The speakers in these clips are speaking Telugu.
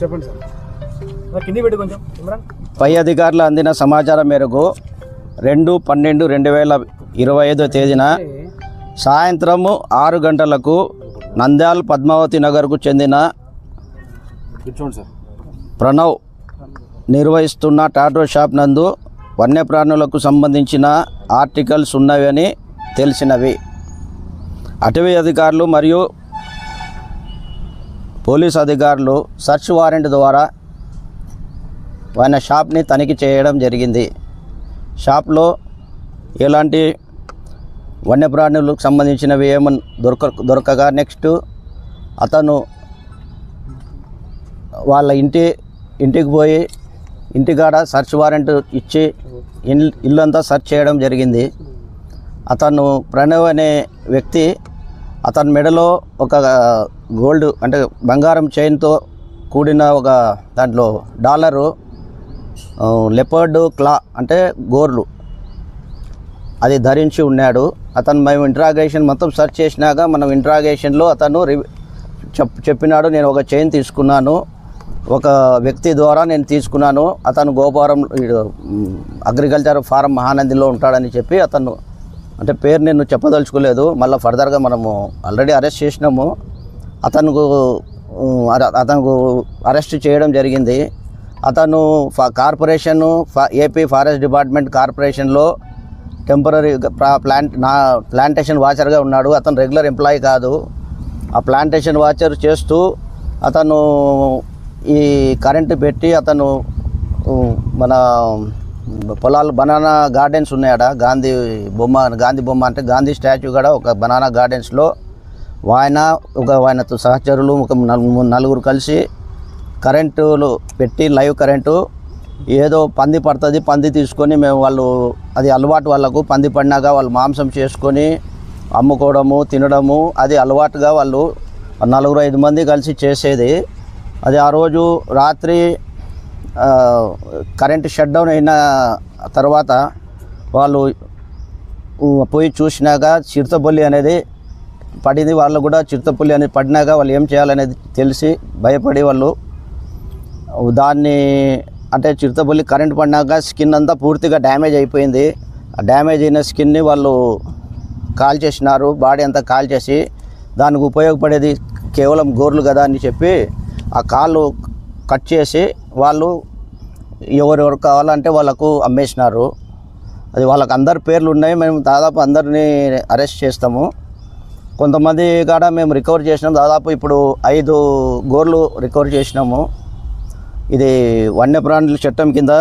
చెప్పండి సార్. కింది పెట్టి కొంచెం పై అధికారులు అందిన సమాచారం మేరకు రెండు పన్నెండు రెండు వేల ఇరవై ఐదో తేదీన సాయంత్రము ఆరు గంటలకు నంద్యాల్ పద్మావతి నగర్కు చెందిన ప్రణవ్ నిర్వహిస్తున్న టాటో షాప్ నందు వన్యప్రాణులకు సంబంధించిన ఆర్టికల్స్ ఉన్నవని తెలిసినవి. అటవీ అధికారులు మరియు పోలీస్ అధికారులు సెర్చ్ వారెంట్ ద్వారా ఆయన షాప్ని తనిఖీ చేయడం జరిగింది. షాప్లో ఎలాంటి వన్యప్రాణులకు సంబంధించినవి ఏమని దొరక దొరకగా నెక్స్ట్ అతను వాళ్ళ ఇంటి ఇంటికి పోయి ఇంటికాడ సర్చ్ వారెంట్ ఇచ్చి ఇల్లంతా సెర్చ్ చేయడం జరిగింది. అతను ప్రణవ్ అనే వ్యక్తి అతని మెడలో ఒక గోల్డ్ అంటే బంగారం చైన్తో కూడిన ఒక దాంట్లో డాలరు లెపర్డ్ క్లా అంటే గోర్లు. అది ధరించి ఉన్నాడు. అతను మేము ఇంట్రాగేషన్ మొత్తం సెర్చ్ చేసినాక మనం ఇంట్రాగేషన్లో అతను చెప్ చెప్పినాడు నేను ఒక చైన్ తీసుకున్నాను. ఒక వ్యక్తి ద్వారా నేను తీసుకున్నాను. అతను గోపారం అగ్రికల్చర్ ఫారం మహానందిలో ఉంటాడని చెప్పి అతను అంటే పేరు నేను చెప్పదలుచుకోలేదు. మళ్ళీ ఫర్దర్గా మనము ఆల్రెడీ అరెస్ట్ చేసినాము. అతనుకు ఉమ్, అతనుకు అరెస్ట్ చేయడం జరిగింది. అతను corporation corporation AP forest department కార్పొరేషన్లో టెంపరీ ప్లాంట్ నా ప్లాంటేషన్ వాచర్గా ఉన్నాడు. అతను రెగ్యులర్ ఎంప్లాయీ కాదు. ఆ ప్లాంటేషన్ వాచర్ చేస్తూ అతను ఈ కరెంటు పెట్టి అతను మన పొలాలు బనానా గార్డెన్స్ ఉన్నాయట. గాంధీ బొమ్మ గాంధీ బొమ్మ అంటే గాంధీ స్టాచ్యూ కూడా ఒక బనానా గార్డెన్స్లో ఆయన ఒక ఆయనతో సహచరులు ఒక నలుగు- నలుగురు కలిసి కరెంటులు పెట్టి లైవ్ కరెంటు ఏదో పంది పడుతుంది పంది తీసుకొని మేము వాళ్ళు అది అలవాటు వాళ్ళకు పంది పడినాక వాళ్ళు మాంసం చేసుకొని అమ్ముకోవడము తినడము అది అలవాటుగా వాళ్ళు నలుగురు ఐదు మంది కలిసి చేసేది. అది ఆ రోజు రాత్రి కరెంటు షట్ డౌన్ అయిన తర్వాత వాళ్ళు పోయి చూసినాక చిరుతపల్లి అనేది పడింది. వాళ్ళు కూడా చిరుతపుల్లి అనేది పడినాక వాళ్ళు ఏం చేయాలనేది తెలిసి భయపడి వాళ్ళు దాన్ని అంటే చిరుతపల్లి కరెంట్ పడినాక స్కిన్ అంతా పూర్తిగా డ్యామేజ్ అయిపోయింది. ఆ డ్యామేజ్ అయిన స్కిన్ని వాళ్ళు కాల్ చేసినారు బాడీ అంతా కాల్ చేసి దానికి ఉపయోగపడేది కేవలం గోర్లు కదా అని చెప్పి ఆ కాళ్ళు కట్ చేసి వాళ్ళు ఎవరెవరు కావాలంటే వాళ్ళకు అమ్మేసినారు. అది వాళ్ళకి అందరి పేర్లు ఉన్నాయి. మేము దాదాపు అందరినీ అరెస్ట్ చేస్తాము. కొంతమంది కాడ మేము రికవర్ చేసినాం. దాదాపు ఇప్పుడు ఐదు గోర్లు రికవర్ చేసినాము. ఇది వన్యప్రాణుల చట్టం కింద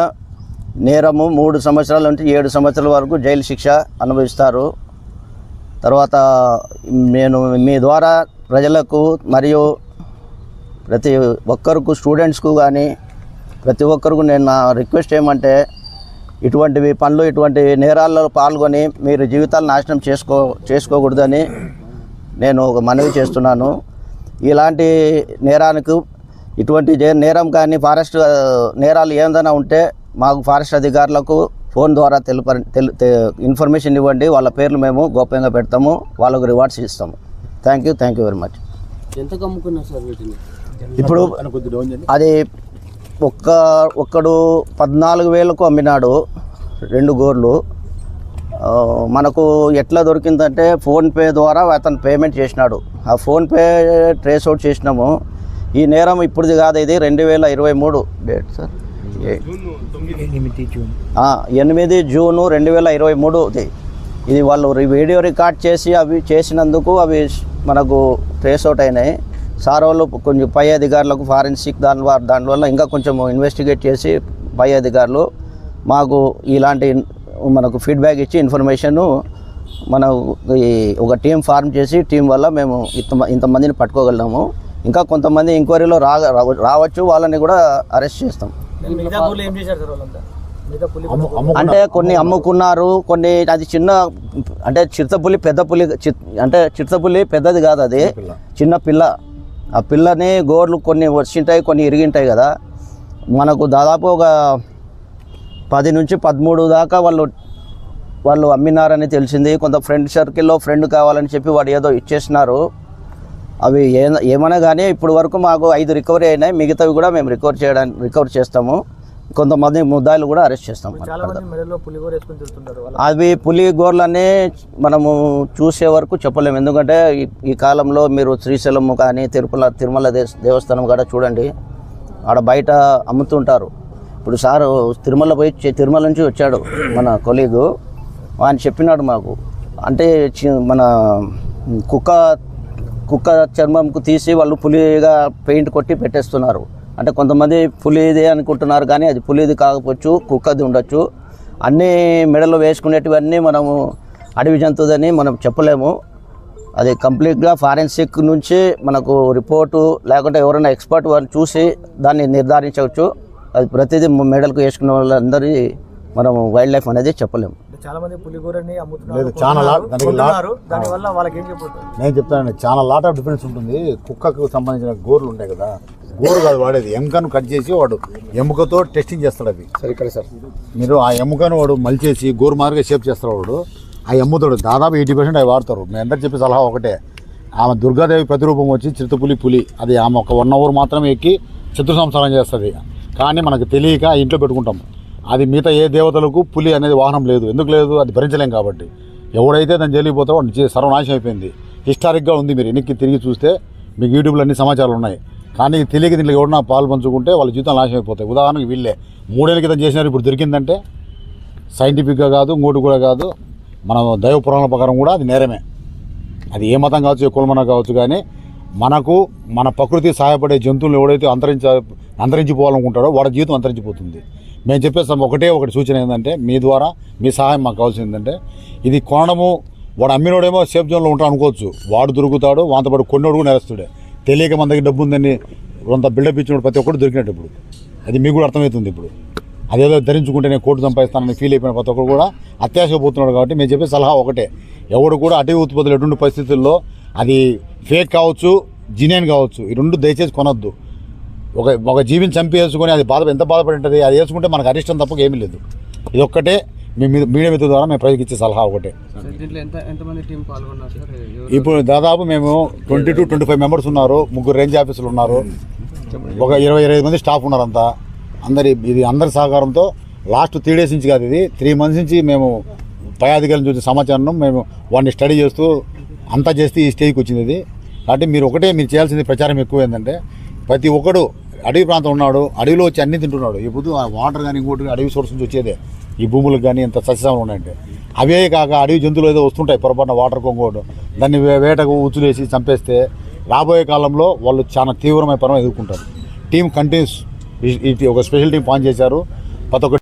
నేరము మూడు సంవత్సరాల నుంచి ఏడు సంవత్సరాల వరకు జైలు శిక్ష అనుభవిస్తారు. తర్వాత నేను మీ ద్వారా ప్రజలకు మరియు ప్రతి ఒక్కరికి స్టూడెంట్స్కు కానీ ప్రతి ఒక్కరికి నేను నా రిక్వెస్ట్ ఏమంటే ఇటువంటివి పనులు ఇటువంటి నేరాల్లో పాల్గొని మీరు జీవితాలు నాశనం చేసుకో చేసుకోకూడదని నేను ఒక మనవి చేస్తున్నాను. ఇలాంటి నేరానికి ఇటువంటి నేరం కానీ ఫారెస్ట్ నేరాలు ఏదైనా ఉంటే మాకు ఫారెస్ట్ అధికారులకు ఫోన్ ద్వారా తెలుప ఇన్ఫర్మేషన్ ఇవ్వండి. వాళ్ళ పేర్లు మేము గోప్యంగా పెడతాము. వాళ్ళకు రివార్డ్స్ ఇస్తాము. Thank you thank you very much. ఎంత కమ్ముకున్నారు సార్ వీటిని? ఇప్పుడు అది ఒక్క ఒక్కడు పద్నాలుగు వేలకు అమ్మినాడు రెండు గోర్లు. మనకు ఎట్లా దొరికిందంటే ఫోన్పే ద్వారా అతను పేమెంట్ చేసినాడు. ఆ ఫోన్పే ట్రేస్ అవుట్ చేసినాము. ఈ నేరం ఇప్పుడుది కాదు ఇది రెండు వేల ఇరవై మూడు డేట్ సార్. ఎనిమిది జూన్. రెండు వేల ఇరవై మూడుది ఇది వాళ్ళు వీడియో రికార్డ్ చేసి అవి చేసినందుకు అవి మనకు ట్రేస్ అవుట్ అయినాయి. సార్ వాళ్ళు కొంచెం పై అధికారులకు ఫారెన్సిక్ దాని వల్ల దానివల్ల ఇంకా కొంచెం ఇన్వెస్టిగేట్ చేసి పై అధికారులు మాకు ఇలాంటి మనకు ఫీడ్బ్యాక్ ఇచ్చి ఇన్ఫర్మేషన్ మనం ఈ ఒక టీం ఫార్మ్ చేసి టీం వల్ల మేము ఇంత ఇంతమందిని పట్టుకోగలిగాము. ఇంకా కొంతమంది ఎంక్వైరీలో రా రావచ్చు వాళ్ళని కూడా అరెస్ట్ చేస్తాం. అంటే కొన్ని అమ్ముకున్నారు కొన్ని అది చిన్న అంటే చిరుతపులి పెద్ద పులి చి- అంటే చిరుతపులి పెద్దది కాదు అది. చిన్న పిల్ల. ఆ పిల్లని గోర్లు కొన్ని వచ్చింటాయి కొన్ని ఇరిగింటాయి కదా. మనకు దాదాపు ఒక పది నుంచి పదమూడు దాకా వాళ్ళు వాళ్ళు అమ్మినారని తెలిసింది. కొంత ఫ్రెండ్ సర్కిల్లో ఫ్రెండ్ కావాలని చెప్పి వాడు ఏదో ఇచ్చేసినారు. అవి ఏ ఏమైనా కానీ ఇప్పుడు వరకు మాకు ఐదు రికవరీ అయినాయి. మిగతావి కూడా మేము రికవర్ చేయడానికి రికవర్ చేస్తాము. కొంతమంది ముద్దాయిలు కూడా అరెస్ట్ చేస్తాం. అవి పులి గోర్లన్నీ మనము చూసే వరకు చెప్పలేము. ఎందుకంటే ఈ- కాలంలో మీరు శ్రీశైలం కానీ తిరుపల తిరుమల దేవస్థానం కూడా చూడండి. ఆడ బయట అమ్ముతుంటారు. ఇప్పుడు సారు తిరుమల పోయి తిరుమల నుంచి వచ్చాడు మన కొలీగు. ఆయన చెప్పినాడు మాకు. అంటే చి- మన కుక్క కుక్క చర్మంకు తీసి వాళ్ళు పులిగా పెయింట్ కొట్టి పెట్టేస్తున్నారు. అంటే కొంతమంది పులిది అనుకుంటున్నారు కానీ అది పులిది కాకపోవచ్చు కుక్కది ఉండొచ్చు. అన్నీ మెడలో వేసుకునేటివన్నీ మనము అడవి జంతువుదని మనం చెప్పలేము. అది కంప్లీట్గా ఫారెన్సిక్ నుంచి మనకు రిపోర్టు లేకుంటే ఎవరైనా ఎక్స్పర్ట్ వాళ్ళు చూసి దాన్ని నిర్ధారించవచ్చు. అది ప్రతిదీ మెడల్కు వేసుకున్న వాళ్ళందరి మనం వైల్డ్ లైఫ్ అనేది చెప్పలేము. చాలా మంది పులిగోరని లేదు, చాలా. దానివల్ల వాళ్ళకి ఏం నేను చెప్తానండి చాలా లాట్ ఆఫ్ డిఫరెన్స్ ఉంటుంది. కుక్కకు సంబంధించిన గోర్లు ఉంటాయి కదా గోరు కాదు వాడేది. ఎముకను కట్ చేసి వాడు ఎముకతో టెస్టింగ్ చేస్తాడు అది సరే ఇక్కడ సార్. మీరు ఆ ఎముకను వాడు మలిచేసి గోరు మాదిరిగా షేప్ చేస్తాడు వాడు. ఆ ఎమ్ముతాడు దాదాపు ఎయిటీ పర్సెంట్ అవి వాడతారు. మీ అందరు చెప్పే సలహా ఒకటే. ఆమె దుర్గాదేవి ప్రతిరూపం వచ్చి చిరుతపులి పులి అది ఆమె ఒక వన్ అవర్ మాత్రమే ఎక్కి శత్రు సంసారం చేస్తుంది. కానీ మనకు తెలియక ఇంట్లో పెట్టుకుంటాం. అది మిగతా ఏ దేవతలకు పులి అనేది వాహనం లేదు. ఎందుకు లేదు? అది భరించలేం కాబట్టి. ఎవడైతే దాన్ని జరిగిపోతాడో వాడిని సర్వనాశం అయిపోయింది. హిస్టారిక్గా ఉంది మీరు. వెనక్కి తిరిగి చూస్తే మీకు యూట్యూబ్లో అన్ని సమాచారాలు ఉన్నాయి. కానీ తెలియక దీంట్లో ఎవడన్నా పాలు పంచుకుంటే వాళ్ళ జీవితం నాశనం అయిపోతాయి. ఉదాహరణకు వీళ్ళే. మూడేళ్ళ క్రితం చేసినారు ఇప్పుడు దొరికిందంటే సైంటిఫిక్గా కాదు ఇంకోటి కూడా కాదు. మన దైవ పురాణాల ప్రకారం కూడా అది నేరమే. అది ఏ మతం కావచ్చు ఏ కులమన కావచ్చు కానీ మనకు మన ప్రకృతి సహాయపడే జంతువులు ఎవడైతే అంతరించ అంతరించిపోవాలనుకుంటాడో వాడి జీవితం అంతరించిపోతుంది. మేము చెప్పేస్తాం ఒకటే ఒకటి సూచన ఏంటంటే మీ ద్వారా మీ సహాయం మాకు కావాల్సింది ఏంటంటే ఇది కొనడము వాడు అమ్మినోడేమో సేఫ్ జోన్లో ఉంటాడు అనుకోవచ్చు. వాడు దొరుకుతాడు వాంతో కొన్నోడు కూడా నేరస్తుడే. తెలియక మన దగ్గర డబ్బు ఉందని కొంత బిల్డప్ ఇచ్చినప్పుడు ప్రతి ఒక్కరు దొరికినట్టు ఇప్పుడు. అది మీకు కూడా అర్థమవుతుంది ఇప్పుడు. అదేదో ధరించుకుంటే నేను కోర్టు సంపాదిస్తానని ఫీల్ అయిపోయిన ప్రతి ఒక్కరు కూడా అత్యాశ పోతున్నాడు కాబట్టి మేము చెప్పే సలహా ఒకటే. ఎవడు కూడా అటవీ ఉత్పత్తులు ఎటువంటి పరిస్థితుల్లో అది ఫేక్ కావచ్చు జినియన్ కావచ్చు ఈ రెండు దయచేసి కొనొద్దు. ఒక ఒక జీవిని చంపి వేసుకొని అది బాధ ఎంత బాధపడి ఉంటుంది అది వేసుకుంటే మనకు అరిష్టం తప్ప ఏమీ లేదు. ఇది ఒక్కటే మీ మీద మీడియా మిత్రుల ద్వారా మేము ప్రజలకు ఇచ్చే సలహా ఒకటే. ఇప్పుడు దాదాపు మేము twenty two twenty five members ఉన్నారు ముగ్గురు రేంజ్ ఆఫీసులు ఉన్నారు. ఒక ఇరవై ఇరవై మంది స్టాఫ్ ఉన్నారు అంతా అందరి ఇది అందరి సహకారంతో లాస్ట్ త్రీ డేస్ నుంచి కాదు ఇది. త్రీ మంత్స్ నుంచి మేము పై అధికారులను చూసిన సమాచారం మేము వాడిని స్టడీ చేస్తూ అంతా చేస్తే ఈ స్టేజ్కి వచ్చింది ఇది. కాబట్టి మీరు ఒకటే మీరు చేయాల్సింది ప్రచారం ఎక్కువ ఏంటంటే ప్రతి ఒక్కడు అడవి ప్రాంతం ఉన్నాడు అడవిలో వచ్చి అన్ని తింటున్నాడు. ఇప్పుడు ఆ వాటర్ కానీ ఇంకోటి అడవి సోర్స్ నుంచి వచ్చేదే. ఈ భూములకు కానీ ఇంత సస్యశామలు ఉన్నాయంటే. అవే కాక అడవి జంతువులు ఏదో వస్తుంటాయి పొరపాటున వాటర్ కొంగోడు దాన్ని వేటకు ఉచ్చులేసి చంపేస్తే రాబోయే కాలంలో వాళ్ళు చాలా తీవ్రమైన పరం ఎదుర్కొంటారు. టీం కంటిన్యూస్ ఒక స్పెషల్ టీం పాన్ చేశారు. ప్రతి